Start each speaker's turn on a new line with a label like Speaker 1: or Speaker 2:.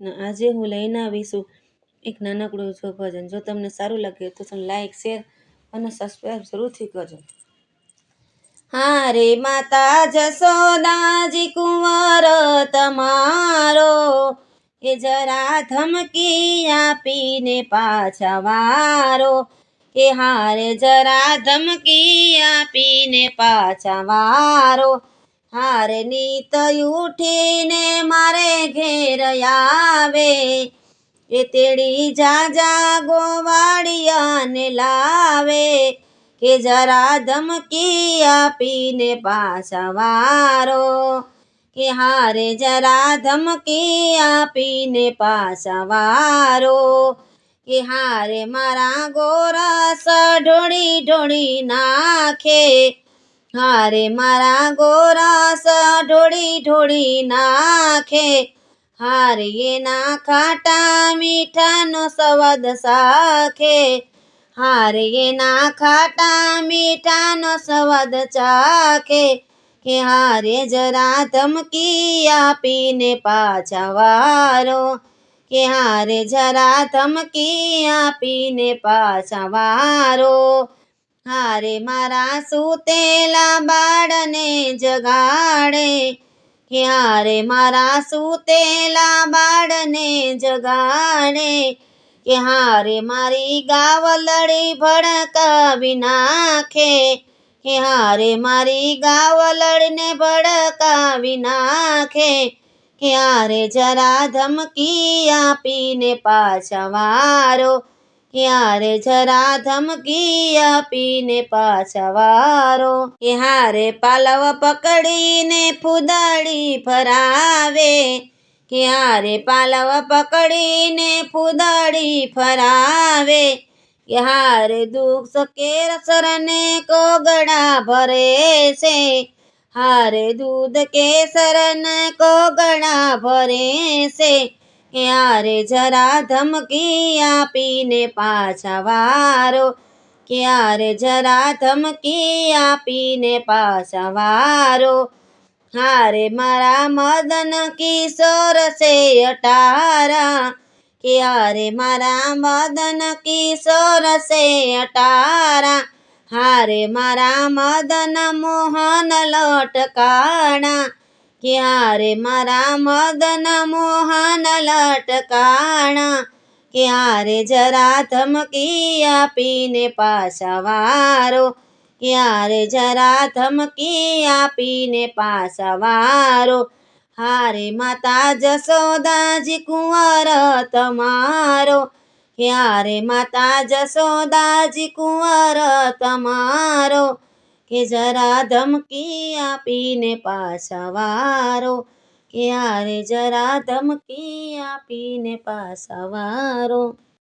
Speaker 1: આજે હું લઈને આવીશું એક નાનકડું જો ભજન જો તમને સારું લાગે તો તમે લાઈક શેર અને સબસ્ક્રાઈબ જરૂરથી કરજો. હા રે માતા જસોદાજી કુંવર તમારો એ જરા ધમકી આપીને પાછા વારો. કે હારે જરા ધમકી આપીને પાછા વારો. હારે નીત ઉઠીને મારે ઘેર આવે. એ તેડી જાજા ગોવાળિયાને લાવે કે જરા ધમકી આપીને પાછા વારો. કે હારે જરા ધમકી આપીને પાછા વારો. કે હારે મારા ગોરાસ ઢોળી ઢોળી નાખે. હારે મારા ગોરસ ઢોળી ઢોળી નાખે. હારે એના ખાટા મીઠાનો સ્વાદ સાખે હારે એના ખાટા મીઠાનો સ્વાદ ચાખે કે હારે જરા ધમકી આપીને પાછા વારો. કે હારે જરા ધમકી આપીને પાછા વારો. હારે મારા સુતેલા બાળને જગાડે. કે હારે મારા સુતેલા બાળને જગાડે. કે હારે મારી ગાવલડી ભડકાવી નાખે. હે હારે મારી ગાવલડને ભડકાવી નાખે. કે હારે જરા ધમકી આપીને પાછા વારો. કે હારે જરા ધમકી આપીને પાછા વારો? ક્યારે પાલવ પકડીને ફુદાડી ફરાવે? કે હારે પાલવ પકડીને ફુદાડી ફરાવે? કે હારે દુઃખ સકેર સરને કોગળા ભરે છે? હારે દૂધ કેસર ને કોગળા ભરે છે? કે હારે જરા ધમકી આપીને પાછા વારો? ક્યારે જરા ધમકી આપીને પાછા વારો? હારે મારા મદન કિશોર છે અટારા. ક્યારે મારા મદન કિશોર છે અટારા? હારે મારા મદન મોહન લટકાણા. કે હારે મારા મદન મોહન લટકાણા ક્યારે જરા ધમકી આપીને પાછા વારો? ક્યારે જરા ધમકી આપીને પાછા વારો? હારે માતા જસોદાજી કુંવર તમારો ક્યારે માતા જસોદાજી કુંવર તમારો કે જરા ધમકી આપીને પાછા વારો. કે આરે જરા ધમકી આપીને પાછા વારો.